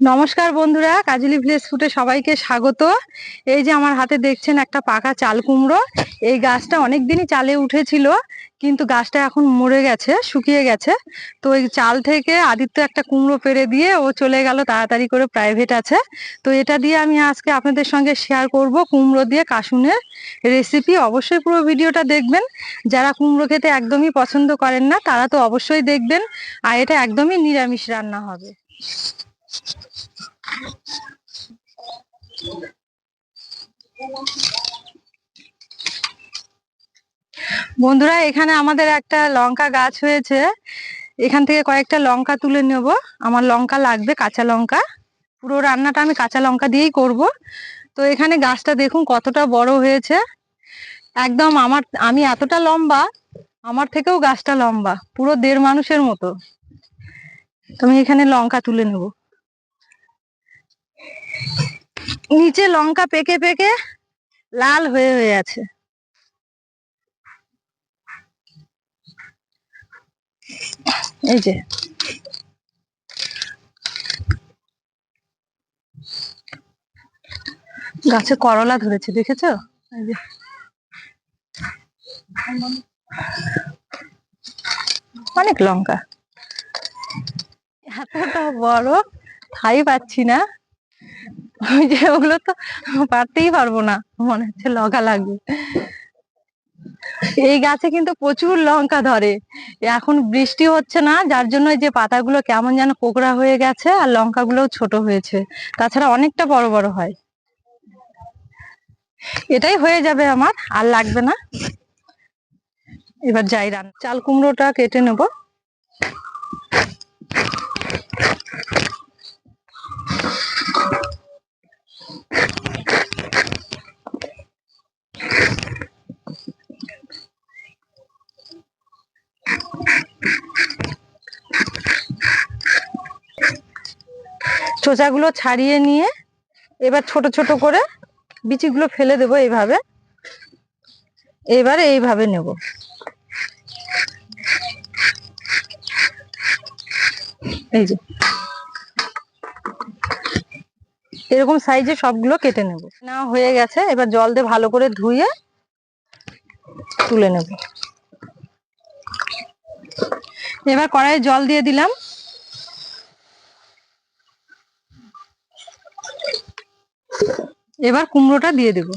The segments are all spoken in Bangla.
নমস্কার বন্ধুরা, কাজলি ভিলেজ ফুটে সবাইকে স্বাগত। এই যে আমার হাতে দেখছেন একটা পাকা চাল কুমড়ো, এই গাছটা অনেক দিনই চালে উঠেছিল, কিন্তু গাছটা এখন মরে গেছে, শুকিয়ে গেছে। তো এই চাল থেকে আদিত্য একটা কুমড়ো পেরে দিয়ে ও চলে গেল, তাড়াতাড়ি করে প্রাইভেট আছে। তো এটা দিয়ে আমি আজকে আপনাদের সঙ্গে শেয়ার করব কুমড়ো দিয়ে কাসুনের রেসিপি অবশ্যই পুরো ভিডিওটা দেখবেন। যারা কুমড়ো খেতে একদমই পছন্দ করেন না, তারা তো অবশ্যই দেখবেন। আর এটা একদমই নিরামিষ রান্না হবে। বন্ধুরা, এখানে আমাদের একটা লঙ্কা গাছ হয়েছে। এখান থেকে কয়েকটা লঙ্কা তুলে নেব। আমার লঙ্কা লাগবে, কাঁচা লঙ্কা। পুরো রান্নাটা আমি কাঁচা লঙ্কা দিয়েই করব। তো এখানে গাছটা দেখুন কতটা বড় হয়েছে। একদম আমার, আমি এতটা লম্বা, আমার থেকেও গাছটা লম্বা, পুরো দেড় মানুষের মতো। তো আমি এখানে লঙ্কা তুলে নেব। নিচে লঙ্কা পেকে পেকে লাল হয়ে হয়ে আছে। এই যে। গাছে করলা ধরেছে, দেখেছ? এই যে। অনেক লঙ্কা। এতটা বড়, ঠাই পাচ্ছি না। ওই যে ওগুলো তো পারতেই পারব না। মনে হচ্ছে লগা লাগবে। এই গাছে কিন্তু প্রচুর লঙ্কা ধরে। এখন বৃষ্টি হচ্ছে না, যার জন্য যে পাতাগুলো কেমন যেন কোকড়া হয়ে গেছে আর লঙ্কাগুলোও ছোট হয়েছে। তাছাড়া অনেকটা বড় বড় হয়। এটাই হয়ে যাবে আমার, আর লাগবে না। এবার যাই রান চাল কুমড়োটা কেটে নেব। চোচাগুলো ছাড়িয়ে নিয়ে এবার ছোট ছোট করে বিচিগুলো ফেলে দেবো এইভাবে। এবারে এইভাবে নেব। এই যে। এরকম সাইজে সবগুলো কেটে নেব। না হয়ে গেছে, এবার জল দিয়ে ভালো করে ধুয়ে তুলে নেব। এবার কড়াইয়ে জল দিয়ে দিলাম। এবার কুমড়োটা দিয়ে দেব।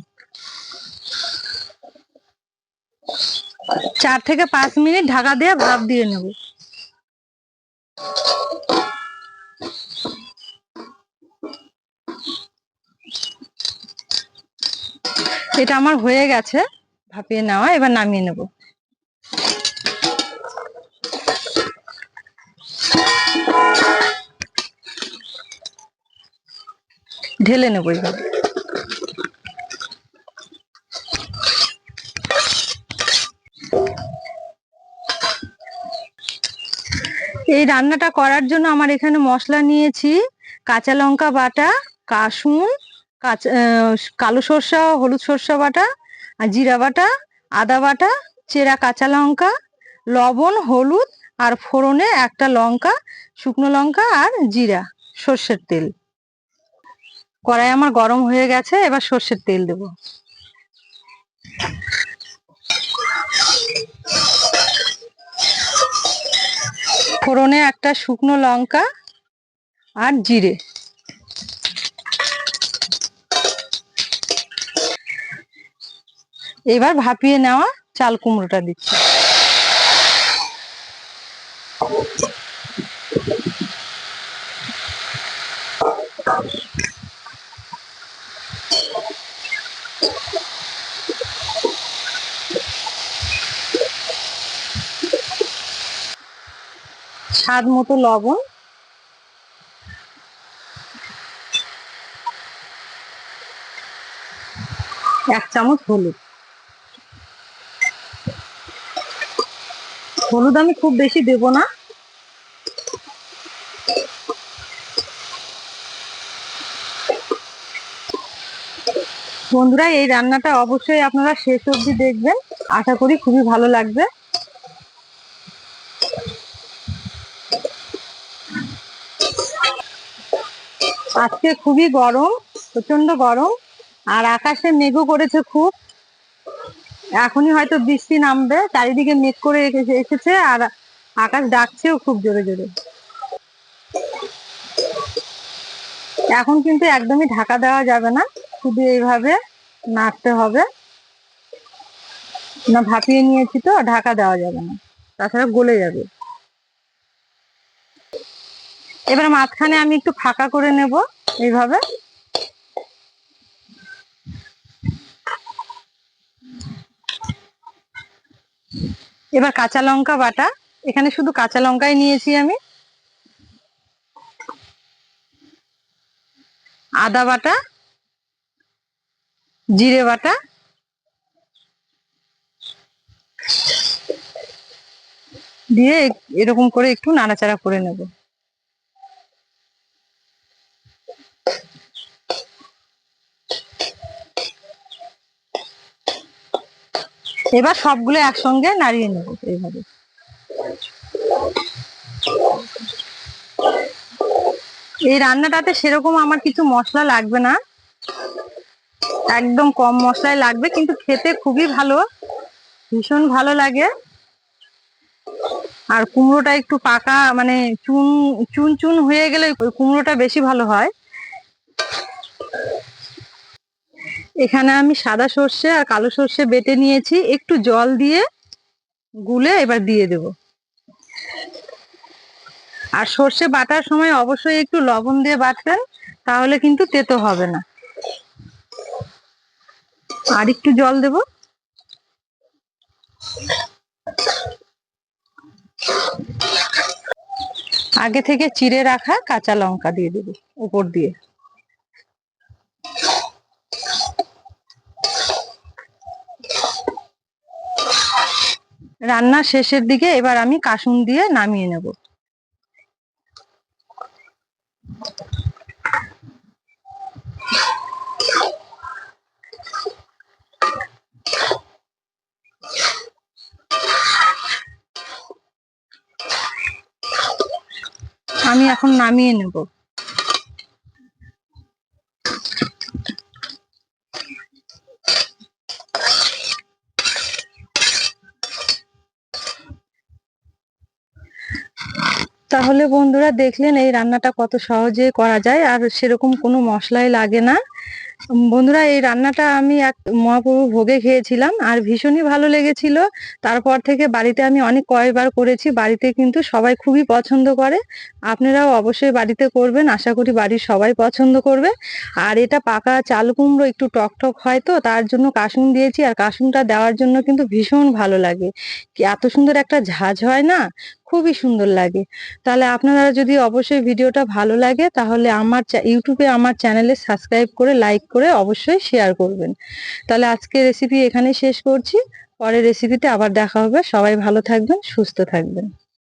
চার থেকে পাঁচ মিনিট ঢাকা দিয়ে ভাপ দিয়ে নেব। এটা আমার হয়ে গেছে ভাপিয়ে নেওয়া, এবার নামিয়ে নেব। ঢেলে নেব এইভাবে এই রান্নাটা করার জন্য আমার এখানে মশলা নিয়েছি, কাঁচা লঙ্কা বাটা কাসুন কালো সর্ষা, হলুদ সর্ষা বাটা, আর জিরা বাটা, আদা বাটা, চেরা কাঁচা লঙ্কা, লবণ, হলুদ আর ফোড়নে একটা লঙ্কা, শুকনো লঙ্কা আর জিরা, সর্ষের তেল। কড়াই আমার গরম হয়ে গেছে, এবার সর্ষের তেল দেব। ফোড়নে একটা শুকনো লঙ্কা আর জিরে। এবার ভাপিয়ে নেওয়া চাল কুমড়োটা দিচ্ছি। স্বাদ মতো লবণ। এক চামচ হলুদ। হলুদ আমি খুব বেশি দেব না। বন্ধুরা, এই রান্নাটা অবশ্যই আপনারা শেষ অবধি দেখবেন। আশা করি খুবই ভালো লাগবে। আজকে খুবই গরম প্রচণ্ড গরম, আর আকাশে মেঘও করেছে খুব। এখনই হয়তো বৃষ্টি নামবে, চারিদিকে মেঘ করে এসে- এসেছে, আর আকাশ ডাকছেও খুব জোরে জোরে। এখন কিন্তু একদমই ঢাকা দেওয়া যাবে না, শুধু এইভাবে নাড়তে হবে। না ভাপিয়ে নিয়েছি তো, ঢাকা দেওয়া যাবে না, তাছাড়া গলে যাবে। এবার মাঝখানে আমি একটু ফাঁকা করে নেব এইভাবে। এবার কাঁচা লঙ্কা বাটা, এখানে শুধু কাঁচা লঙ্কাই নিয়েছি আমি। আদা বাটা, জিরে বাটা, দিয়ে এরকম করে একটু নাড়াচাড়া করে নেব। এবার সবগুলো একসঙ্গে নাড়িয়ে নেব এইভাবে। এই রান্নাটাতে সেরকম আমার কিছু মশলা লাগবে না। একদম কম মশলায় লাগবে, কিন্তু খেতে খুবই ভালো, ভীষণ ভালো লাগে। আর কুমড়োটা একটু পাকা মানে চুন চুন চুন হয়ে গেলে কুমড়োটা বেশি ভালো হয়। এখানে আমি সাদা সর্ষে আর কালো সর্ষে বেটে নিয়েছি। একটু জল দিয়ে গুলে এবার দিয়ে দেব। আর সর্ষে বাটার সময় অবশ্যই একটু লবণ দিয়ে বাটবেন, তাহলে কিন্তু তেতো হবে না। আর একটু জল দেব। আগে থেকে চিড়ে রাখা কাঁচা লঙ্কা দিয়ে দেবো, উপর দিয়ে। রান্না শেষের দিকে এবার আমি কাসুন দিয়ে নামিয়ে নেব। আমি এখন নামিয়ে নেব। তাহলে বন্ধুরা দেখলেন এই রান্নাটা কত সহজে করা যায় আর সেরকম কোনো মশলাই লাগে না। বন্ধুরা এই রান্নাটা আমি এক মহাপ্রভু ভোগে খেয়েছিলাম আর ভীষণই ভালো লেগেছিল। তারপর থেকে বাড়িতে আমি অনেক কয়েকবার করেছি, বাড়িতে কিন্তু সবাই খুবই পছন্দ করে। আপনারাও অবশ্যই বাড়িতে করবেন, আশা করি বাড়ির সবাই পছন্দ করবে। আর এটা পাকা চাল কুমড়ো একটু টক টক হয় তো, তার জন্য কাসুন দিয়েছি আর কাসুনটা দেওয়ার জন্য কিন্তু ভীষণ ভালো লাগে। এত সুন্দর একটা ঝাঁঝ হয় না? খুবই সুন্দর লাগে। তাহলে আপনারা যদি অবশ্যই ভিডিওটা ভালো লাগে, তাহলে আমার ইউটিউবে আমার চ্যানেলে সাবস্ক্রাইব করে, লাইক করে অবশ্যই শেয়ার করবেন। তাহলে আজকে রেসিপি এখানে শেষ করছি। পরের রেসিপিতে আবার দেখা হবে। সবাই ভালো থাকবেন, সুস্থ থাকবেন।